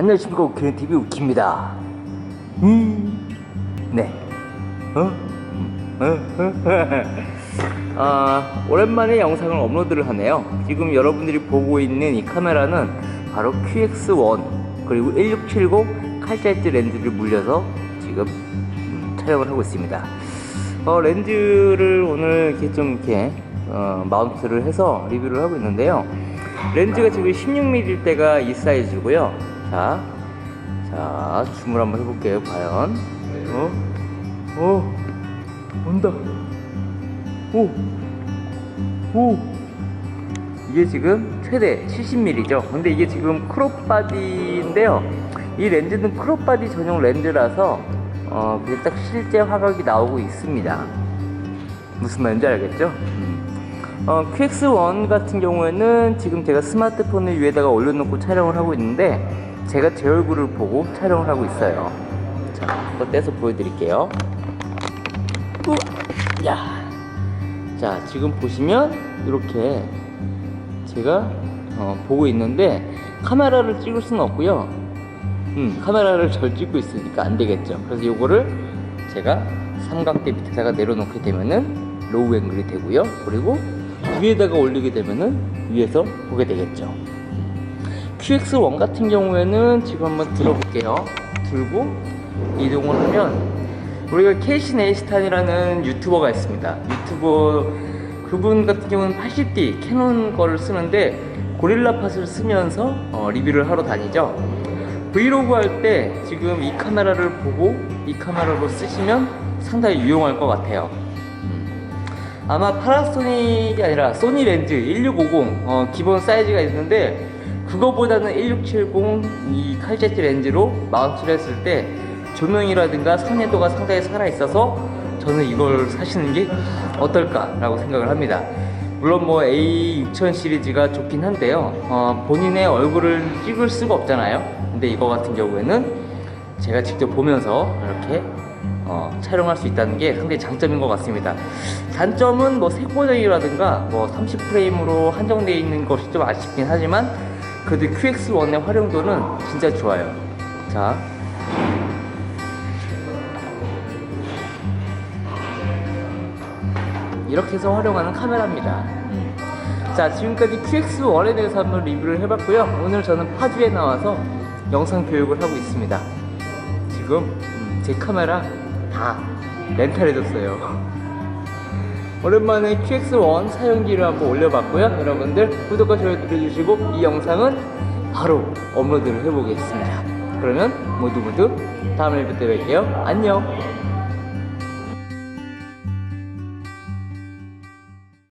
안녕하십니까. 우키는TV 우키입니다. 음, 네. 어? 아, 오랜만에 영상을 업로드를 하네요. 지금 여러분들이 보고 있는 이 카메라는 바로 QX1 그리고 1670 칼자이트 렌즈를 물려서 지금 음, 촬영을 하고 있습니다. 어, 렌즈를 오늘 이렇게 좀 이렇게 어, 마운트를 해서 리뷰를 하고 있는데요 렌즈가 지금 16mm일 때가 이 사이즈고요. 자, 자, 줌을 한번 해볼게요. 과연. 어? 어? 온다. 오! 오! 이게 지금 최대 70mm죠. 근데 이게 지금 크롭 바디인데요. 이 렌즈는 크롭 바디 전용 렌즈라서 어, 그게 딱 실제 화각이 나오고 있습니다. 무슨 말인지 알겠죠? 음. 어, QX1 같은 경우에는 지금 제가 스마트폰을 위에다가 올려놓고 촬영을 하고 있는데 제가 제 얼굴을 보고 촬영을 하고 있어요. 자, 한번 떼서 보여드릴게요. 우와, 야. 자, 지금 보시면 이렇게 제가 어, 보고 있는데 카메라를 찍을 수는 없고요. 음, 카메라를 절 찍고 있으니까 안 되겠죠. 그래서 이거를 제가 삼각대 밑에다가 내려놓게 되면은 로우 앵글이 되고요. 그리고 위에다가 올리게 되면은 위에서 보게 되겠죠. QX1 같은 경우에는 지금 한번 들어볼게요. 들고 이동을 하면 우리가 케이시 네이스탄이라는 유튜버가 있습니다. 유튜버 그분 같은 경우는 80D 캐논 거를 쓰는데 고릴라 팟을 쓰면서 어, 리뷰를 하러 다니죠. 브이로그 할 때 지금 이 카메라를 보고 이 카메라로 쓰시면 상당히 유용할 것 같아요. 아마 파라소닉이 아니라 소니 렌즈 1650 어, 기본 사이즈가 있는데 그거보다는 1670 이 칼제트 렌즈로 마운트를 했을 때 조명이라든가 선해도가 상당히 살아 있어서 저는 이걸 사시는 게 어떨까라고 생각을 합니다. 물론 뭐 A6000 시리즈가 좋긴 한데요. 어, 본인의 얼굴을 찍을 수가 없잖아요. 근데 이거 같은 경우에는 제가 직접 보면서 이렇게 어, 촬영할 수 있다는 게 상당히 장점인 것 같습니다. 단점은 뭐 색보정이라든가 뭐 30프레임으로 한정되어 있는 것이 좀 아쉽긴 하지만 그래도 QX1의 활용도는 진짜 좋아요. 자. 이렇게 해서 활용하는 카메라입니다. 음. 자, 지금까지 QX1에 대해서 한번 리뷰를 해봤고요. 오늘 저는 파주에 나와서 영상 교육을 하고 있습니다. 지금 음, 제 카메라 다 렌탈해줬어요. 오랜만에 QX1 사용기를 한번 올려봤고요. 여러분들 구독과 좋아요 눌러주시고 이 영상은 바로 업로드를 해보겠습니다. 그러면 모두 모두 다음에 뵙때 뵐게요. 안녕!